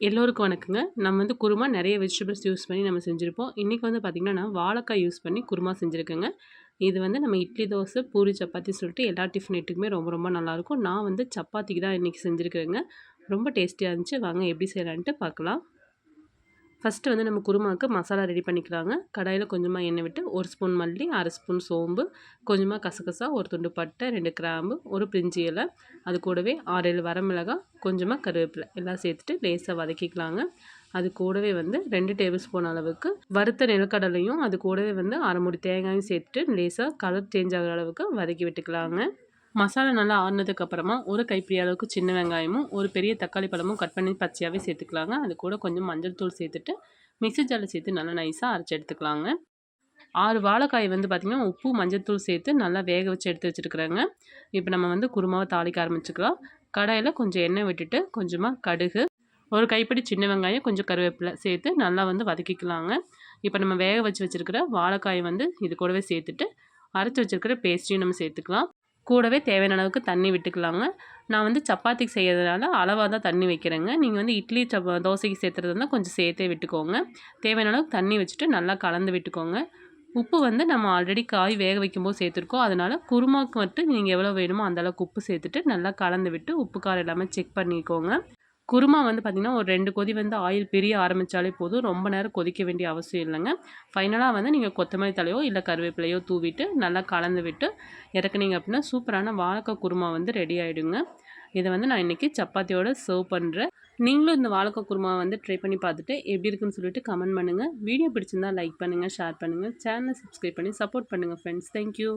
எல்லோருக்கும் வணக்கங்க. நம்ம வந்து குருமா நிறைய வெஜிடபிள்ஸ் யூஸ் பண்ணி நம்ம செஞ்சுருப்போம். இன்றைக்கி வந்து பார்த்திங்கன்னா நான் வாழைக்காய் யூஸ் பண்ணி குருமா செஞ்சுருக்கேங்க. இது வந்து நம்ம இட்லி தோசை பூரி சப்பாத்தி சொல்லிட்டு எல்லா டிஃபன் ஐட்டுக்குமே ரொம்ப ரொம்ப நல்லாயிருக்கும் நான் வந்து சப்பாத்திக்கு தான் இன்றைக்கி செஞ்சுருக்கேங்க ரொம்ப டேஸ்டியாக இருந்துச்சு. வாங்க எப்படி செய்யலான்ட்டு பார்க்கலாம் ஃபஸ்ட்டு வந்து நம்ம குருமாவுக்கு மசாலா ரெடி பண்ணிக்கலாங்க கடாயில் கொஞ்சமாக எண்ணெய் விட்டு ஒரு ஸ்பூன் மல்லி அரை ஸ்பூன் சோம்பு கொஞ்சமாக கசகசா ஒரு துண்டு பட்டை ரெண்டு கிராம்பு ஒரு பிரிஞ்சி இலை அது கூடவே ஆறேழு வரமிளகாய் கொஞ்சமாக கருவேப்பிலை. எல்லாம் சேர்த்துட்டு லேசாக வதக்கிக்கலாங்க. அது கூடவே வந்து ரெண்டு டேபிள் ஸ்பூன் அளவுக்கு வறுத்த நிலக்கடலையும் அது கூடவே வந்து அரை மூடி தேங்காயும் சேர்த்துட்டு லேசாக கலர் சேஞ்ச் ஆகிற அளவுக்கு வதக்கி விட்டுக்கலாங்க. மசாலா நல்லா ஆறுனதுக்கப்புறமா ஒரு கைப்பிடி அளவுக்கு சின்ன வெங்காயமும் ஒரு பெரிய தக்காளி பழமும் கட் பண்ணி பச்சையாகவே சேர்த்துக்கலாங்க. அது கூட கொஞ்சம் மஞ்சள் தூள் சேர்த்துட்டு மிக்சி ஜாலில் சேர்த்து நல்லா நைஸாக அரைச்சி எடுத்துக்கலாங்க. ஆறு வாழைக்காய் வந்து பார்த்திங்கன்னா உப்பு மஞ்சள் தூள் சேர்த்து நல்லா வேக வச்சு எடுத்து வச்சுருக்குறேங்க. இப்போ நம்ம வந்து குருமாவை தாளிக்க ஆரம்பிச்சுக்கலாம். கடாயில் கொஞ்சம் எண்ணெய் விட்டுட்டு கொஞ்சமாக கடுகு ஒரு கைப்பிடி சின்ன வெங்காயம் கொஞ்சம் கருவேப்பிலை சேர்த்து நல்லா வந்து வதக்கிக்கலாங்க. இப்போ நம்ம வேக வச்சு வச்சுருக்கிற வாழைக்காயை வந்து இது கூடவே சேர்த்துட்டு அரைச்சி வச்சுருக்கிற பேஸ்ட்டையும் நம்ம சேர்த்துக்கலாம். கூடவே தேவையான அளவுக்கு தண்ணி விட்டுக்கலாங்க. நான் வந்து சப்பாத்திக்கு செய்கிறதுனால அளவாக தான் தண்ணி வைக்கிறேங்க. நீங்கள் வந்து இட்லி சப்பா தோசைக்கு சேர்த்துறது இருந்தால் கொஞ்சம் சேர்த்தே விட்டுக்கோங்க. தேவையான அளவுக்கு தண்ணி வச்சுட்டு நல்லா கலந்து விட்டுக்கோங்க. உப்பு வந்து நம்ம ஆல்ரெடி காய் வேக வைக்கும்போது சேர்த்துருக்கோம். அதனால் குருமாவுக்கு மட்டும் நீங்கள் எவ்வளோ வேணுமோ அந்தளவுக்கு உப்பு சேர்த்துட்டு நல்லா கலந்து விட்டு உப்பு காரம் எல்லாமே செக் பண்ணிக்கோங்க. குருமா வந்து பார்த்திங்கன்னா ஒரு ரெண்டு கொதி வந்து ஆயில் பிரிய ஆரம்பித்தாலே போதும். ரொம்ப நேரம் கொதிக்க வேண்டிய அவசியம் இல்லைங்க. ஃபைனலாக வந்து நீங்கள் கொத்தமல்லி தலையோ இல்லை கருவேப்பிலையோ தூவிட்டு நல்லா கலந்து விட்டு இறக்குனீங்க அப்படின்னா சூப்பரான வாழைக்காய் குருமா வந்து ரெடி ஆகிடுங்க இதை வந்து நான் இன்றைக்கி சப்பாத்தியோடு சர்வ் பண்ணுறேன் நீங்களும் இந்த வாழைக்காய் குருமா வந்து ட்ரை பண்ணி பார்த்துட்டு எப்படி இருக்குன்னு சொல்லிட்டு கமெண்ட் பண்ணுங்கள் வீடியோ பிடிச்சிருந்தா லைக் பண்ணுங்கள் ஷேர் பண்ணுங்கள் சேனலை சப்ஸ்கிரைப் பண்ணி சப்போர்ட் பண்ணுங்கள் ஃப்ரெண்ட்ஸ் தேங்க்யூ